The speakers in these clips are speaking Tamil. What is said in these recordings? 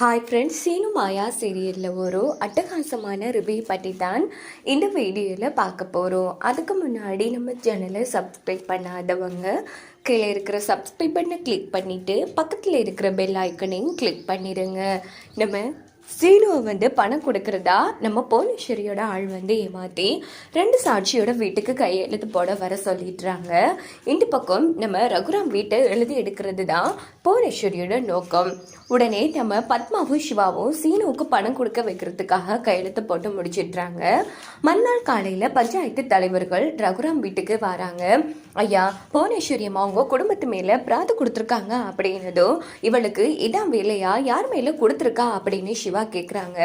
ஹாய் ஃப்ரெண்ட்ஸ் சீனு மாயா சீரியலில் ஒரு அட்டகாசமான ரிவ்யூ பற்றி தான் இந்த வீடியோவில் பார்க்க போகிறோம் அதுக்கு முன்னாடி நம்ம சேனலை சப்ஸ்கிரைப் பண்ணாதவங்க கீழே இருக்கிற சப்ஸ்கிரைப் பண்ணை கிளிக் பண்ணிவிட்டு பக்கத்தில் இருக்கிற பெல் ஐக்கனையும் கிளிக் பண்ணிடுங்க நம்ம சீனுவை வந்து பணம் கொடுக்கறதா? நம்ம போலீஸ்வரியோட ஆள் வந்து ஏமாற்றி ரெண்டு சாட்சியோட வீட்டுக்கு கையெழுத்து போட வர சொல்லிடுறாங்க. இந்த பக்கம் நம்ம ரகுராம் வீட்டை எழுதி எடுக்கிறது தான் போலீஸ்வரியோட நோக்கம். உடனே நம்ம பத்மாவும் சிவாவும் சீனுவுக்கு பணம் கொடுக்க வைக்கிறதுக்காக கையெழுத்து போட்டு முடிச்சிடுறாங்க. மறுநாள் காலையில் பஞ்சாயத்து தலைவர்கள் ரகுராம் வீட்டுக்கு வராங்க. ஐயா புவனேஸ்வரி அம்மா உங்க குடும்பத்து மேலே பிராது கொடுத்துருக்காங்க அப்படின்னதும் இவளுக்கு இதான் வேலையா? யார் மேலே கொடுத்துருக்கா அப்படின்னு சிவா கேட்குறாங்க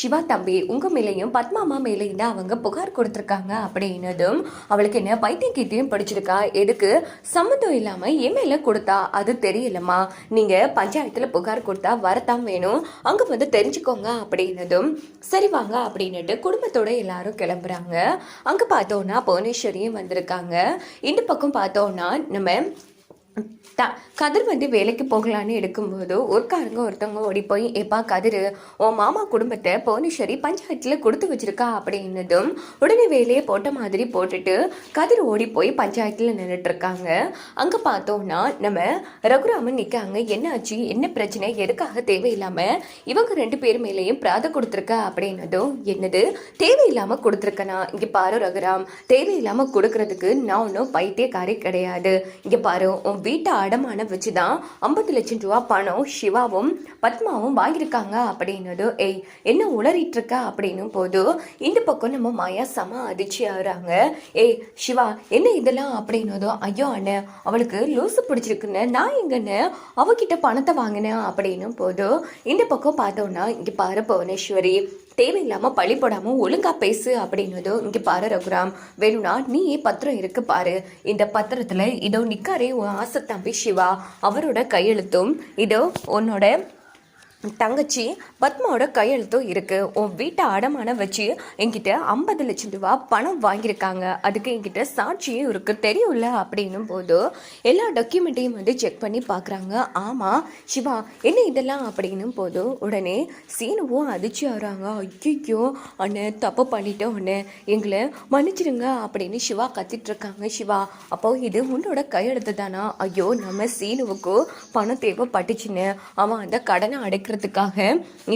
சிவா தம்பி உங்கள் மேலேயும் பத்மாமா மேலேயும் தான் அவங்க புகார் கொடுத்துருக்காங்க அப்படின்னதும் அவளுக்கு என்ன பைத்தியம் கீத்தியம் படிச்சிருக்கா? எதுக்கு? சம்மந்தம் இல்லாமல் என் மேல கொடுத்தா அது தெரியலம்மா. நீங்கள் பஞ்சாயத்தில் புகார் கொடுத்தா வரத்தான் வேணும். அங்கே வந்து தெரிஞ்சுக்கோங்க அப்படின்னதும் சரி வாங்க அப்படின்னுட்டு குடும்பத்தோட எல்லாரும் கிளம்புறாங்க. அங்கே பார்த்தோன்னா புவனேஸ்வரியும் வந்திருக்காங்க. இந்த பக்கம் பார்த்தோன்னா நம்ம தா கதிர் வந்து வேலைக்கு போகலான்னு எடுக்கும்போது ஒருக்காரங்க ஒருத்தவங்க ஓடி போய் எப்பா கதிர் உன் மாமா குடும்பத்தை புவனேஸ்வரி பஞ்சாயத்தில் கொடுத்து வச்சிருக்கா? அப்படின்னதும் உடனே வேலையை போட்ட மாதிரி போட்டுட்டு கதிர் ஓடி போய் பஞ்சாயத்தில் நின்றுட்டு இருக்காங்க. அங்கே பார்த்தோம்னா நம்ம ரகுராமன் நிற்காங்க என்ன ஆச்சு? என்ன பிரச்சனை? எதுக்காக தேவையில்லாமல் இவங்க ரெண்டு பேர் மேலேயும் பிராத கொடுத்துருக்கா? அப்படின்னதும் என்னது? தேவையில்லாமல் கொடுத்துருக்கனா? இங்கே பாரு ரகுராம் தேவையில்லாமல் கொடுக்கறதுக்கு நான் ஒன்றும் பைத்தியக்காரி கிடையாது. இங்கே பாரு உன் வீட்டை அடமானம் வச்சு தான் ஐம்பது லட்சம் ரூபா பணம் சிவாவும் பத்மாவும் வாங்கியிருக்காங்க அப்படின்னது ஏய் என்ன உளறிட்டு இருக்க? அப்படின்னும் போது இந்த பக்கம் நம்ம மாயா செம அதிர்ச்சி ஆகுறாங்க. ஏய் சிவா என்ன இதெல்லாம்? அப்படின்னதோ ஐயோ அண்ணே அவளுக்கு லூசு பிடிச்சிருக்குன்னு நான் எங்கன்னு அவகிட்ட பணத்தை வாங்கினேன்? அப்படின்னும் போது இந்த பக்கம் பார்த்தோன்னா இங்கே பாரு புவனேஸ்வரி தேவையில்லாமல் பழி போடாமல் ஒழுங்காக பேசு அப்படின்னதோ இங்கே பாரு ரகுராம். வேணும்னா நீயே பத்திரம் இருக்கு பாரு. இந்த பத்திரத்தில் இதோ நிக்காரே உன் ஆசை தம்பி சிவா. அவரோட கையெழுத்தும் இதோ உன்னோட தங்கச்சி பத்மாவோட கையெழுத்தும் இருக்குது உன் வீட்டை அடமானம் வச்சு என்கிட்ட ஐம்பது லட்சம் ரூபா பணம் வாங்கியிருக்காங்க. அதுக்கு என்கிட்ட சாட்சியும் இருக்குது தெரியும்ல? அப்படின்னும் போது எல்லா டாக்குமெண்ட்டையும் வந்து செக் பண்ணி பார்க்குறாங்க. ஆமாம் சிவா என்ன இதெல்லாம்? அப்படின்னும் போது உடனே சீனுவும் அதிர்ச்சி ஆகிறாங்க. ஐயோ அண்ணே தப்பு பண்ணிட்டோம் அண்ணே எங்களை மன்னிச்சிடுங்க அப்படின்னு சிவா கத்திட்ருக்காங்க சிவா அப்போ இது உன்னோட கையெழுத்து தானா? ஐயோ நம்ம சீனுவுக்கு பணம் தேவைப்பட்டுச்சுன்னு அவன் அந்த கடனை அடைக்கிற அடைக்கிறதுக்காக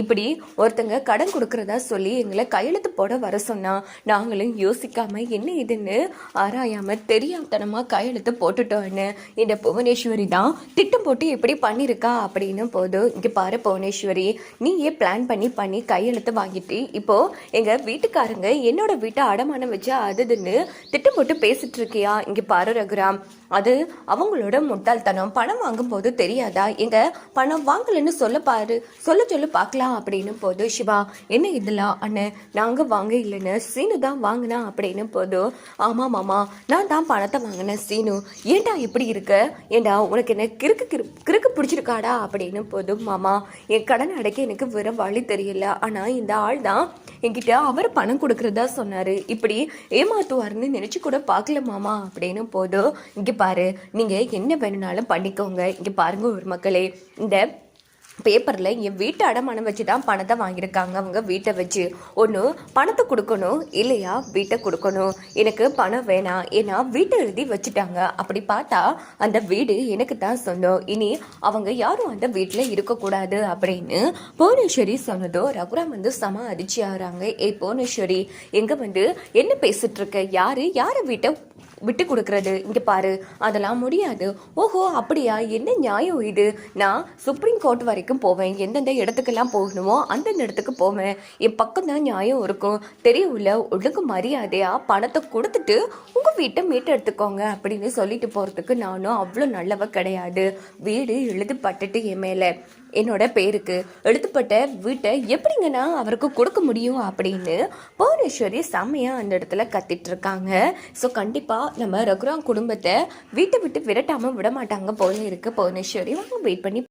இப்படி ஒருத்தங்க கடன் கொடுக்கறதா சொல்லி எங்களை கையெழுத்து போட வர சொன்னா நாங்களும் யோசிக்காம என்ன இதுன்னு ஆராயாம தெரியாதனமாக கையெழுத்து போட்டுட்டோன்னு இந்த புவனேஸ்வரி தான் திட்டம் போட்டு எப்படி பண்ணியிருக்கா அப்படின்னு போதும் இங்கே பாரு புவனேஸ்வரி நீயே பிளான் பண்ணி பண்ணி கையெழுத்து வாங்கிட்டு இப்போ எங்க வீட்டுக்காரங்க என்னோட வீட்டை அடமானம் வச்சு அதுன்னு திட்டம் போட்டு பேசிட்டு இருக்கியா? இங்க பாரு ரகுராம் அது அவங்களோட முட்டாள்தனம். பணம் வாங்கும்போது தெரியாதா? எங்க பணம் வாங்கலைன்னு சொல்ல பாரு. சொல்ல சொல்ல பார்க்கலாம் அப்படின்னு போது சிவா என்ன இதெல்லாம்? அண்ணன் நாங்கள் வாங்க இல்லைன்னு சீனு தான் வாங்கினா? அப்படின்னு போது ஆமாம் மாமா நான் தான் பணத்தை வாங்கினேன் சீனு. ஏன்டா இப்படி இருக்க? ஏண்டா உனக்கு என்ன கிறுக்கு கிறு கிறுக்கு பிடிச்சிருக்காடா? அப்படின்னு போது மாமா என் கடன் அடைக்க எனக்கு வெறும் வழி தெரியல. ஆனால் இந்த ஆள் தான் என்கிட்ட அவர் பணம் கொடுக்குறதா சொன்னார். இப்படி ஏமாத்துவாருன்னு நினச்சி கூட பார்க்கல மாமா. அப்படின்னு போதும் இங்கே பாரு நீங்கள் என்ன வேணும்னாலும் பண்ணிக்கோங்க. இங்கே பாருங்க ஒரு மக்களே. இந்த பேப்பரில் என் வீட்டு அடமானம் வச்சு தான் பணத்தை வாங்கியிருக்காங்க. அவங்க வீட்டை வச்சு ஒன்று பணத்தை கொடுக்கணும் இல்லையா? வீட்டை கொடுக்கணும். எனக்கு பணம் வேணாம். ஏன்னா வீட்டை எழுதி வச்சுட்டாங்க. அப்படி பார்த்தா அந்த வீடு எனக்கு தான் சொந்தம். இனி அவங்க யாரும் அந்த வீட்டில் இருக்கக்கூடாது அப்படின்னு புவனேஸ்வரி சொன்னதோ ரகுராம் வந்து சம அதிர்ச்சி ஆகிறாங்க ஏய் புவனேஸ்வரி எங்கே வந்து என்ன பேசிட்டு இருக்க? யாரு? யாரை வீட்டை விட்டு கொடுக்கறது இங்கே பாரு அதெல்லாம் முடியாது. ஓஹோ அப்படியா? என்ன நியாயம் இது? நான் சுப்ரீம் கோர்ட் வரைக்கும் போவேன். எந்தெந்த இடத்துக்கெல்லாம் போகணுமோ அந்தந்த இடத்துக்கு போவேன். என் பக்கம் தான் நியாயம் இருக்கும். தெரியும்ல ஒழுங்கு மரியாதையா பணத்தை கொடுத்துட்டு உங்கள் வீட்டை மீட்டு எடுத்துக்கோங்க அப்படின்னு சொல்லிட்டு போகிறதுக்கு நானும் அவ்வளோ நல்லவ கிடையாது. வீடு எழுதப்பட்டுட்டு என் மேலே. என்னோட பேருக்கு எழுத்துப்பட்ட வீட்டை எப்படிங்கண்ணா அவருக்கு கொடுக்க முடியும் அப்படின்னு புவனேஸ்வரி செம்மையாக அந்த இடத்துல கத்திட்டு இருக்காங்க ஸோ கண்டிப்பாக நம்ம ரகுராம் குடும்பத்தை வீட்டை விட்டு விரட்டாமல் விட மாட்டாங்க போல இருக்கு புவனேஸ்வரி. வாங்க வெயிட் பண்ணி